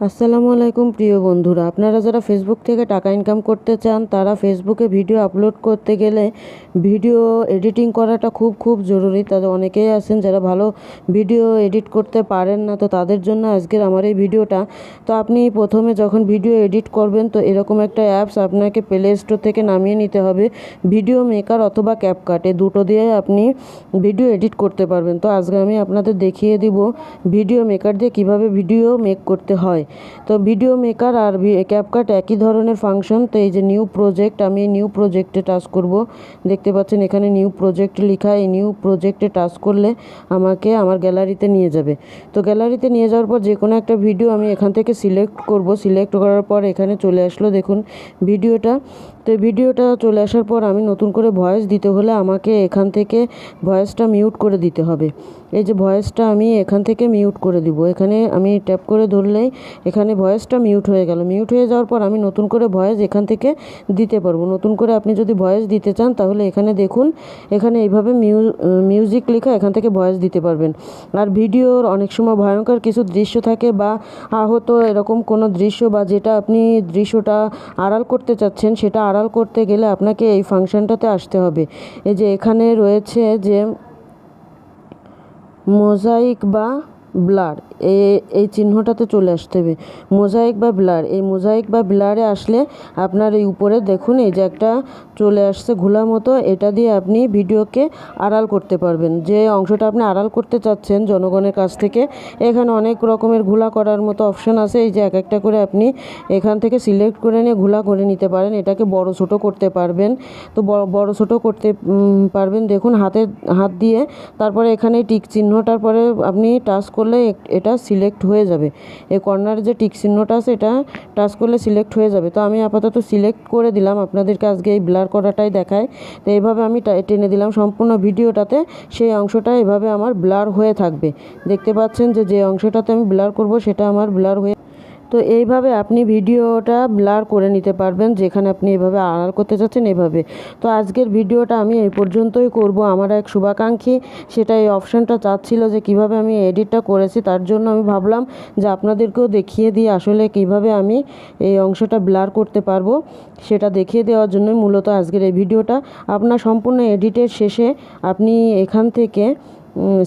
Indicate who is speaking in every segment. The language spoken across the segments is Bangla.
Speaker 1: আসসালামু আলাইকুম, প্রিয় বন্ধুরা। আপনারা যারা ফেসবুক থেকে টাকা ইনকাম করতে চান, তারা ফেসবুকে ভিডিও আপলোড করতে গেলে ভিডিও এডিটিং করাটা খুব খুব জরুরি। তাদের অনেকেই আছেন যারা ভালো ভিডিও এডিট করতে পারেন না, তো তাদের জন্য আজকের আমার এই ভিডিওটা তো আপনি প্রথমে যখন ভিডিও এডিট করবেন, তো এরকম একটা অ্যাপস আপনাকে প্লে স্টোর থেকে নামিয়ে নিতে হবে। ভিডিও মেকার অথবা ক্যাপকাট এই দুটো দিয়ে আপনি ভিডিও এডিট করতে পারবেন। তো আজকে আমি আপনাদের দেখিয়ে দিব ভিডিও মেকার দিয়ে কীভাবে ভিডিও মেক করতে হয়। তো ভিডিও মেকার আর ক্যাপকাট একই ধরনের ফাংশন তো এই যে নিউ প্রজেক্ট আমি নিউ প্রজেক্টে টাচ করব। দেখতে পাচ্ছেন এখানে নিউ প্রজেক্ট লেখা, এই নিউ প্রজেক্টে টাচ করলে আমাকে আমার গ্যালারিতে নিয়ে যাবে। তো গ্যালারিতে নিয়ে যাওয়ার পর যে কোনো একটা ভিডিও আমি এখান থেকে সিলেক্ট করব। সিলেক্ট করার পর এখানে চলে আসলো, দেখুন ভিডিওটা তো ভিডিওটা চলে আসার পর আমি নতুন করে ভয়েস দিতে হলে আমাকে এখান থেকে ভয়েসটা মিউট করে দিতে হবে। এই যে ভয়েসটা আমি এখান থেকে মিউট করে দিব। এখানে আমি ট্যাপ করে ধরলেই এখানে ভয়েসটা মিউট হয়ে গেল। মিউট হয়ে যাওয়ার পর আমি নতুন করে ভয়েস এখান থেকে দিতে পারব। নতুন করে আপনি যদি ভয়েস দিতে চান, তাহলে এখানে দেখুন, এখানে এইভাবে মিউ, মিউজিক লেখা এখান থেকে ভয়েস দিতে পারবেন। আর ভিডিওর অনেক সময় ভয়ঙ্কর কিছু দৃশ্য থাকে বা আহত এরকম কোনো দৃশ্য বা যেটা আপনি দৃশ্যটা আড়াল করতে চাচ্ছেন, সেটা আড়াল করতে গেলে আপনাকে এই ফাংশনটাতে আসতে হবে। এই যে এখানে রয়েছে যে মোজাইক বা ব্লার, এ, এই চিহ্নটাতে চলে আসতে হবে। মোজাইক বা ব্লার, এই মোজাইক বা ব্লারে আসলে আপনার এই উপরে দেখুন, এই যে একটা চলে আসছে ঘোলা মতো, এটা দিয়ে আপনি ভিডিওকে আড়াল করতে পারবেন। যে অংশটা আপনি আড়াল করতে চাচ্ছেন জনগণের কাছ থেকে, এখানে অনেক রকমের ঘোলা করার মতো অপশান আছে। এই যে এক একটা করে আপনি এখান থেকে সিলেক্ট করে নিয়ে ঘোলা করে নিতে পারেন। এটাকে বড় ছোট করতে পারবেন। তো বড় বড় ছোট করতে পারবেন। দেখুন, হাতে, হাত দিয়ে, তারপরে এখানে টিক চিহ্নটার পরে আপনি টাচ করলে এটা সিলেক্ট হয়ে যাবে। এই কর্নার যে টিক চিহ্নটা আছে, এটা টাচ করলে সিলেক্ট হয়ে যাবে। তো আমি আপাতত সিলেক্ট করে দিলাম। আপনাদেরকে আজকে এই ব্লার করাটাই দেখায়। তো এইভাবে আমি টেনে দিলাম সম্পূর্ণ ভিডিওটাতে। সেই অংশটা এভাবে আমার ব্লার হয়ে থাকবে। দেখতে পাচ্ছেন যে যে অংশটাতে আমি ব্লার করব, সেটা আমার ব্লার হয়ে তো এইভাবে আপনি ভিডিওটা ব্লার করে নিতে পারবেন, যেখানে আপনি এভাবে আড়াল করতে চাচ্ছেন এভাবে। তো আজকের ভিডিওটা আমি এই পর্যন্তই করব। আমার এক শুভাকাঙ্ক্ষী, সেটা এই অপশানটা চাচ্ছিল যে কীভাবে আমি এডিটটা করেছি, তার জন্য আমি ভাবলাম যে আপনাদেরকেও দেখিয়ে দিই আসলে কীভাবে আমি এই অংশটা ব্লার করতে পারব। সেটা দেখিয়ে দেওয়ার জন্য মূলত আজকের এই ভিডিওটা। আপনার সম্পূর্ণ এডিটের শেষে আপনি এখান থেকে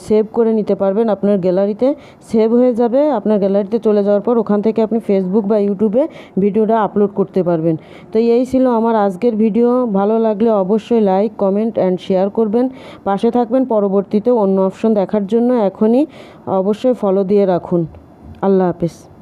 Speaker 1: সেভ করে নিতে পারবেন আপনার গ্যালারিতে সেভ হয়ে যাবে, আপনার গ্যালারিতে চলে যাওয়ার পর ওখান থেকে আপনি ফেসবুক বা ইউটিউবে ভিডিওটা আপলোড করতে পারবেন। তো এই ছিল আমার আজকের ভিডিও ভালো লাগলে অবশ্যই লাইক কমেন্ট অ্যান্ড শেয়ার করবেন। পাশে থাকবেন পরবর্তীতে অন্য অপশন দেখার জন্য এখনই। অবশ্যই ফলো দিয়ে রাখুন। আল্লাহ হাফেজ।